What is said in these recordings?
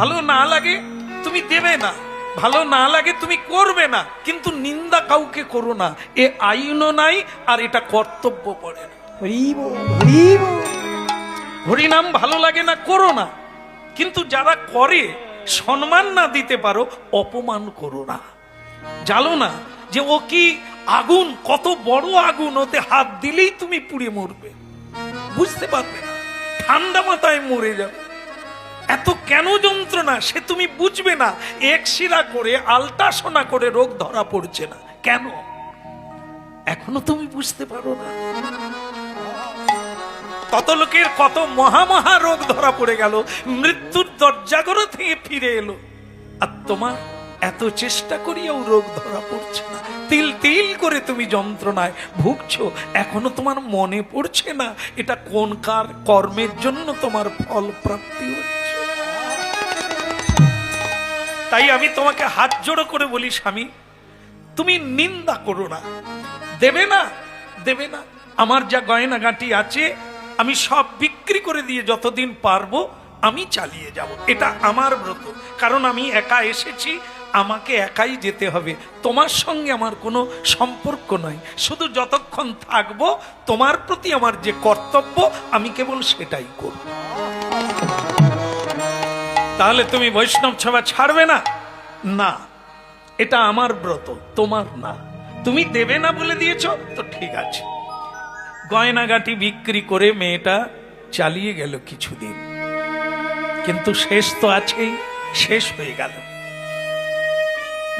ভালো না লাগে তুমি দেবে না। ভালো না লাগে তুমি করবে না। কিন্তু নিন্দা কাউকে করো না। এ আইনও নাই আর এটা কর্তব্য পড়ে না। হরিনাম ভালো লাগে না করো না। কিন্তু যারা করে সম্মান না দিতে পারো অপমান করো না। জানো না যে ও কি আগুন কত বড় আগুন ওতে হাত দিলেই তুমি পুড়ে মরবে। বুঝতে পারবে না। ঠান্ডা মাথায় মরে যাবে। এত কেন যন্ত্রণা সে তুমি বুঝবে না। এক্সিরা করে, আলট্রাসোনা করে রোগ ধরা পড়ছে না। কেন? এখনও তুমি বুঝতে পারো না। কত লোকের কত মহা মহা রোগ ধরা পড়ে গেল। মৃত্যুর দরজাগর থেকে ফিরে এলো। আর তোমার এত চেষ্টা করিয়াও রোগ ধরা পড়ছে না। তিল তিল করে তুমি যন্ত্রণায় ভুগছো। এখনও তোমার মনে পড়ছে না। এটা কোন কার কর্মের জন্য তোমার ফল প্রাপ্তি হচ্ছে? তাই আমি তোমাকে হাত জোড়ো করে বলি, স্বামী, তুমি নিন্দা করো না। দেবে না দেবে না। আমার যা গয়নাগাটি আছে, আমি সব বিক্রি করে দিয়ে যতদিন পারব, আমি চালিয়ে যাব। এটা আমার ব্রত। কারণ আমি একা এসেছি, আমাকে একাই যেতে হবে। তোমার সঙ্গে আমার কোনো সম্পর্ক নয়। শুধু যতক্ষণ থাকব, তোমার প্রতি আমার যে কর্তব্য, আমি কেবল সেটাই করব। তাহলে তুমি বৈষ্ণব সভা ছাড়বে না? না, এটা আমার ব্রত, তোমার না। তুমি দেবে না বলে দিয়েছ, তো ঠিক আছে। গয়নাগাটি বিক্রি করে মেয়েটা চালিয়ে গেল কিছুদিন। কিন্তু শেষ তো আছেই, শেষ হয়ে গেল।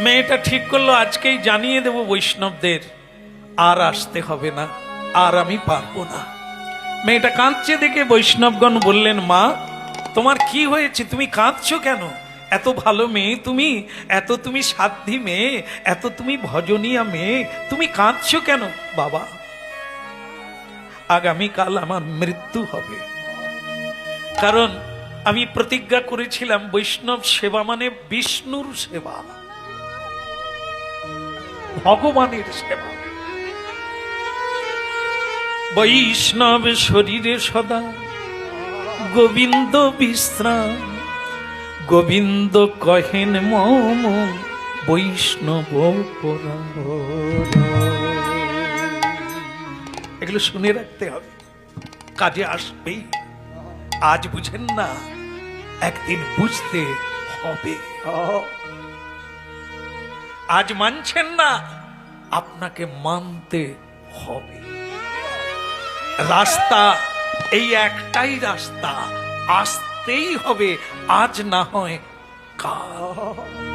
মেয়েটা ঠিক করল, আজকেই জানিয়ে দেব বৈষ্ণবদের, আর আসতে হবে না, আর আমি পারব না। মেয়েটা কাঁদছে দেখে বৈষ্ণবগণ বললেন, মা তোমার কি হয়েছে? তুমি কাঁদছো কেন? এত ভালো মেয়ে তুমি, এত তুমি সাধ্যী মেয়ে, এত তুমি ভজনীয়া মেয়ে, তুমি কাঁদছো কেন? বাবা, আগামীকাল আমার মৃত্যু হবে। কারণ আমি প্রতিজ্ঞা করেছিলাম বৈষ্ণব সেবা মানে বিষ্ণুর সেবা। ভগবানের সেবা। বৈষ্ণব শরীরে সদা গোবিন্দ বিশ্রাম। গোবিন্দ কহেন, মম বৈষ্ণব। এগুলো শুনে রাখতে হবে। কাজে আসবেই। আজ বুঝেন না, একদিন বুঝতে হবে। আজ মানছেন না, আপনাকে মানতে হবে। রাস্তা এই একটাই রাস্তা আসতেই হবে আজ না হয় কাল।